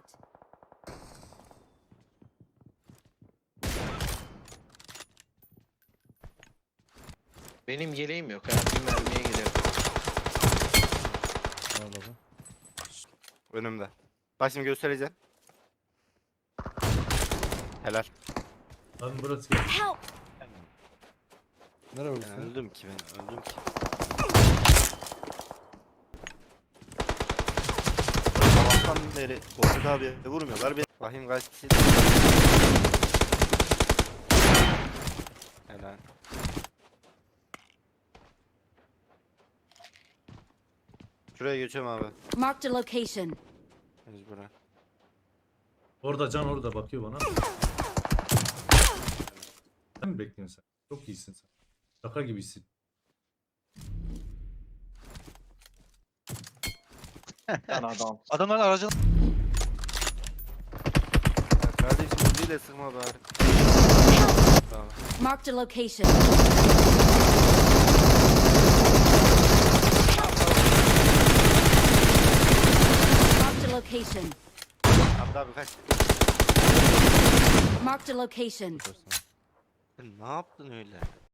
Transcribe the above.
out. Benim yeleğim yok ha. Bir mermiye giderim. Al. Önümde. Bak şimdi göstereceğim. Helal. Lan burası. Help! Nereye öldüm ki ben öldüm ki. Beri Korkut abi vurmuyorlar. Bir... Kaç kişi. Helal. Şuraya geçiyorum abi. Marked a location. Mecburen. Orada can orada bakıyor bana. Sen mi bekliyorsun sen? Çok iyisin sen. Şaka gibisin. Adam. Adamlar aracın Ya kardeşim öldüğüyle sıkma bari. Tamam. Marked a location. Marked a location. Abi kaç. Marked a location. Ne yaptın öyle?